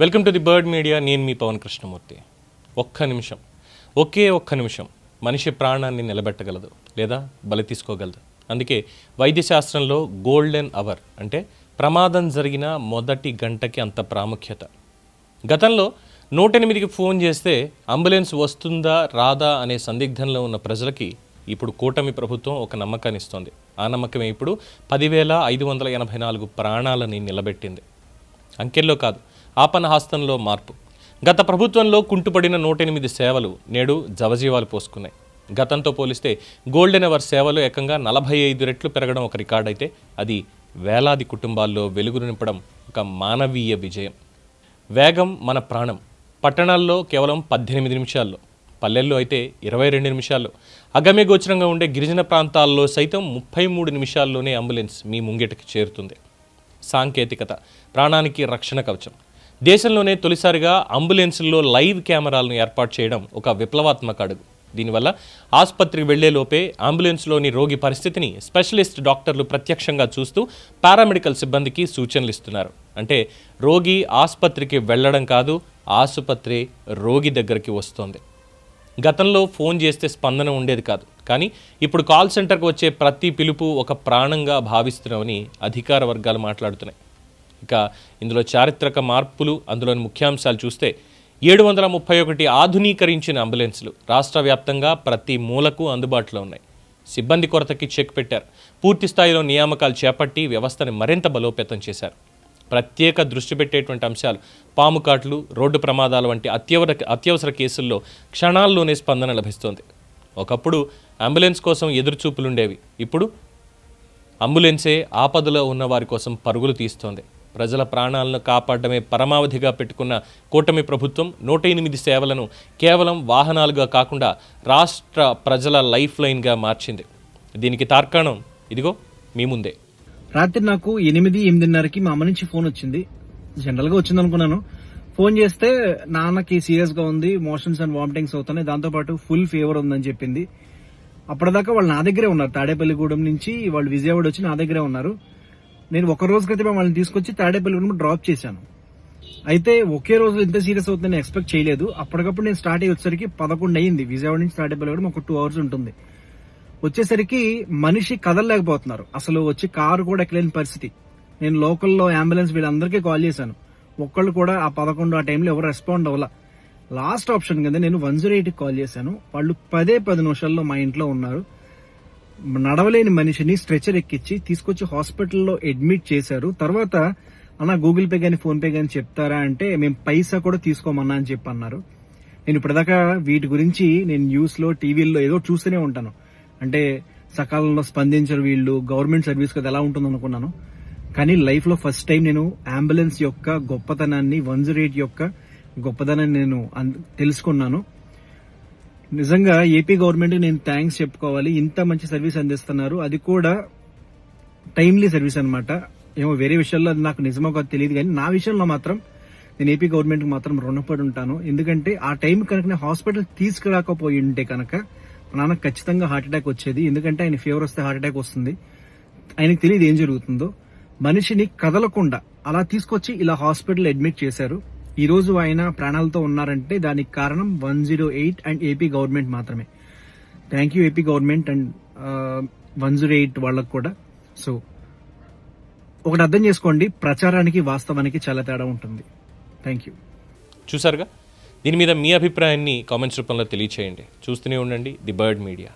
Welcome to the Bird Media నేను మీ పవన్ కృష్ణమూర్తి. ఒక్క నిమిషం. ఒకే ఒక్క నిమిషం. మనిషి ప్రాణాన్ని నిలబెట్టగలదు లేదా బలి తీసుకోగలదు. అందుకే వైద్యశాస్త్రంలో గోల్డెన్ అవర్ అంటే ప్రమాదం జరిగిన మొదటి గంటకి అంత ప్రాముఖ్యత. గతంలో నూట ఎనిమిదికి ఫోన్ చేస్తే అంబులెన్స్ వస్తుందా రాదా అనే సందిగ్ధంలో ఉన్న ప్రజలకి ఇప్పుడు కూటమి ప్రభుత్వం ఒక నమ్మకాన్ని ఇస్తోంది. ఆ నమ్మకమే ఇప్పుడు పదివేల ఐదు వందల ఎనభై నాలుగు ప్రాణాలని నిలబెట్టింది. అంకెల్లో కాదు. ఆపనహాస్తంలో మార్పు. గత ప్రభుత్వంలో కుంటుపడిన నూట ఎనిమిది సేవలు నేడు జవజీవాలు పోసుకున్నాయి. గతంతో పోలిస్తే గోల్డెన్ అవర్ సేవలు ఏకంగా నలభై ఐదు రెట్లు పెరగడం ఒక రికార్డ్ అయితే అది వేలాది కుటుంబాల్లో వెలుగులు నింపడం ఒక మానవీయ విజయం. వేగం మన ప్రాణం. పట్టణాల్లో కేవలం పద్దెనిమిది నిమిషాల్లో పల్లెల్లో అయితే ఇరవై రెండు నిమిషాల్లో అగమ్యగోచరంగా ఉండే గిరిజన ప్రాంతాల్లో సైతం ముప్పై మూడు నిమిషాల్లోనే అంబులెన్స్ మీ ముంగిటకి చేరుతుంది. సాంకేతికత ప్రాణానికి రక్షణ కవచం. దేశంలోనే తొలిసారిగా అంబులెన్సుల్లో లైవ్ కెమెరాలను ఏర్పాటు చేయడం ఒక విప్లవాత్మక అడుగు. దీనివల్ల ఆసుపత్రికి వెళ్ళేలోపే అంబులెన్స్లోని రోగి పరిస్థితిని స్పెషలిస్ట్ డాక్టర్లు ప్రత్యక్షంగా చూస్తూ పారామెడికల్ సిబ్బందికి సూచనలు ఇస్తున్నారు. అంటే రోగి ఆసుపత్రికి వెళ్ళడం కాదు ఆసుపత్రి రోగి దగ్గరికి వస్తోంది. గతంలో ఫోన్ చేస్తే స్పందన ఉండేది కాదు. కానీ ఇప్పుడు కాల్ సెంటర్కి వచ్చే ప్రతి పిలుపు ఒక ప్రాణంగా భావిస్తున్నామని అధికార వర్గాలు మాట్లాడుతున్నాయి. ఇక ఇందులో చారిత్రక మార్పులు అందులోని ముఖ్యాంశాలు చూస్తే ఏడు వందల ముప్పై ఒకటి ఆధునీకరించిన అంబులెన్స్లు రాష్ట్ర వ్యాప్తంగా ప్రతి మూలకు అందుబాటులో ఉన్నాయి. సిబ్బంది కొరతకి చెక్ పెట్టారు. పూర్తి స్థాయిలో నియామకాలు చేపట్టి వ్యవస్థని మరింత బలోపేతం చేశారు. ప్రత్యేక దృష్టి పెట్టేటువంటి అంశాలు పాము కాట్లు రోడ్డు ప్రమాదాలు వంటి అత్యవర అత్యవసర కేసుల్లో క్షణాల్లోనే స్పందన లభిస్తోంది. ఒకప్పుడు అంబులెన్స్ కోసం ఎదురుచూపులుండేవి. ఇప్పుడు అంబులెన్సే ఆపదలో ఉన్న వారి కోసం పరుగులు తీస్తోంది. ప్రజల ప్రాణాలను కాపాడమే పరమావధిగా పెట్టుకున్న కూటమి ప్రభుత్వం నూట ఎనిమిది సేవలను కేవలం వాహనాలుగా కాకుండా రాష్ట్ర ప్రజల లైఫ్ లైన్గా మార్చింది. దీనికి తార్కాణం ఇదిగో మీ ముందే. రాత్రి నాకు ఎనిమిది ఎనిమిదిన్నరకి మా అమ్మ నుంచి ఫోన్ వచ్చింది. జనరల్గా వచ్చింది అనుకున్నాను ఫోన్ చేస్తే నాన్నకి సీరియస్గా ఉంది మోషన్స్ అండ్ వామిటింగ్స్ అవుతున్నాయి దాంతోపాటు ఫుల్ ఫీవర్ ఉందని చెప్పింది. అప్పటిదాకా వాళ్ళు నా దగ్గరే ఉన్నారు. తాడేపల్లిగూడెం నుంచి వాళ్ళు విజయవాడ వచ్చి నా దగ్గరే ఉన్నారు. నేను ఒక రోజు క్రితమే వాళ్ళని తీసుకొచ్చి తాడేపల్లిగూడెం డ్రాప్ చేశాను. అయితే ఒకే రోజు ఇంత సీరియస్ అవుతుందని ఎక్స్పెక్ట్ చేయలేదు. అప్పటికప్పుడు నేను స్టార్ట్ అయ్యి వచ్చేసరికి పదకొండు అయ్యింది. విజయవాడ నుంచి తాడేపల్లిగూడెం ఒక టూ అవర్స్ ఉంటుంది. వచ్చేసరికి మనిషి కదలలేకపోతున్నారు. అసలు వచ్చి కారు కూడా ఎక్కలేని పరిస్థితి. నేను లోకల్లో అంబులెన్స్ వీళ్ళందరికీ కాల్ చేశాను. ఒక్కళ్ళు కూడా ఆ పదకొండు ఆ టైంలో ఎవరు రెస్పాండ్ అవ్వాల. లాస్ట్ ఆప్షన్ కింద నేను వన్ జీరో ఎయిట్కి కాల్ చేశాను. వాళ్ళు పదే పది నిమిషాల్లో మా ఇంట్లో ఉన్నారు. నడవలేని మనిషిని స్ట్రెచర్ ఎక్కించి తీసుకొచ్చి హాస్పిటల్లో అడ్మిట్ చేశారు. తర్వాత అన్న గూగుల్ పే కానీ ఫోన్ పే కానీ చెప్తారా అంటే మేము పైసా కూడా తీసుకోమన్నా అని చెప్పి అన్నారు. నేను ఇప్పటిదాకా వీటి గురించి నేను న్యూస్లో టీవీల్లో ఏదో చూస్తూనే ఉంటాను. అంటే సకాలంలో స్పందించరు వీళ్ళు గవర్నమెంట్ సర్వీస్ కదా ఎలా ఉంటుంది అనుకున్నాను. కానీ లైఫ్లో ఫస్ట్ టైం నేను అంబులెన్స్ యొక్క గొప్పతనాన్ని వన్ జీరో ఎయిట్ యొక్క గొప్పతనాన్ని నేను అన్- తెలుసుకున్నాను. నిజంగా ఏపీ గవర్నమెంట్ నేను థ్యాంక్స్ చెప్పుకోవాలి. ఇంత మంచి సర్వీస్ అందిస్తున్నారు. అది కూడా టైమ్లీ సర్వీస్ అన్నమాట. ఏమో వేరే విషయాల్లో అది నాకు నిజమో కాదు తెలియదు కానీ నా విషయంలో మాత్రం నేను ఏపీ గవర్నమెంట్కి మాత్రం రుణపడి ఉంటాను. ఎందుకంటే ఆ టైం కనుక నేను హాస్పిటల్ తీసుకురాకపోయి ఉంటే కనుక నాన్న ఖచ్చితంగా హార్ట్ అటాక్ వచ్చేది. ఎందుకంటే ఆయన ఫీవర్ వస్తే హార్ట్అటాక్ వస్తుంది. ఆయనకు తెలియదు ఏం జరుగుతుందో. మనిషిని కదలకుండా అలా తీసుకొచ్చి ఇలా హాస్పిటల్ అడ్మిట్ చేశారు. ఈ రోజు ఆయన ప్రాణాలతో ఉన్నారంటే దానికి కారణం one zero eight and AP government మాత్రమే. Thank you AP government and one zero eight వాళ్ళకు కూడా. సో ఒకటి అర్థం చేసుకోండి ప్రచారానికి వాస్తవానికి చాలా తేడా ఉంటుంది. థ్యాంక్ యూ చూసారుగా దీని మీద మీ అభిప్రాయాన్ని కామెంట్స్ రూపంలో తెలియచేయండి. చూస్తూనే ఉండండి ది బర్డ్ మీడియా.